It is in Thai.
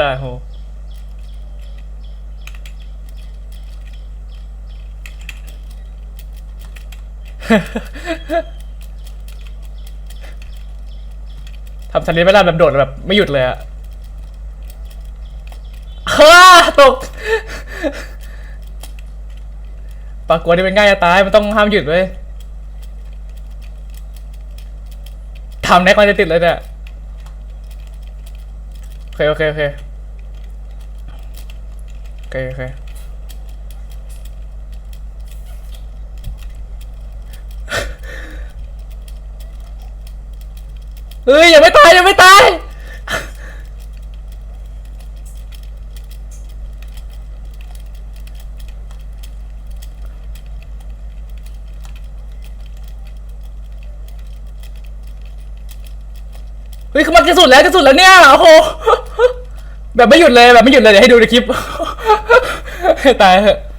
ช่โหทำสลิปไม่ได้แบบโดดแบบไม่หยุดเลยอะฮ่าตกปากกลัวที่เป็นง่ายจะตาย มันต้องห้ามหยุดเว้ยทำแน็กมันจะติดเลยเนี่ยโอเคโอเคโอเค เคโอเคเฮ้ยยังไม่ตายยังไม่ตายเฮ้ยคือมันจะสุดแล้วจะสุดแล้วเนี่ยโอ้โหแบบไม่หยุดเลยแบบไม่หยุดเลยเดี๋ยวให้ดูในคลิป 그 게.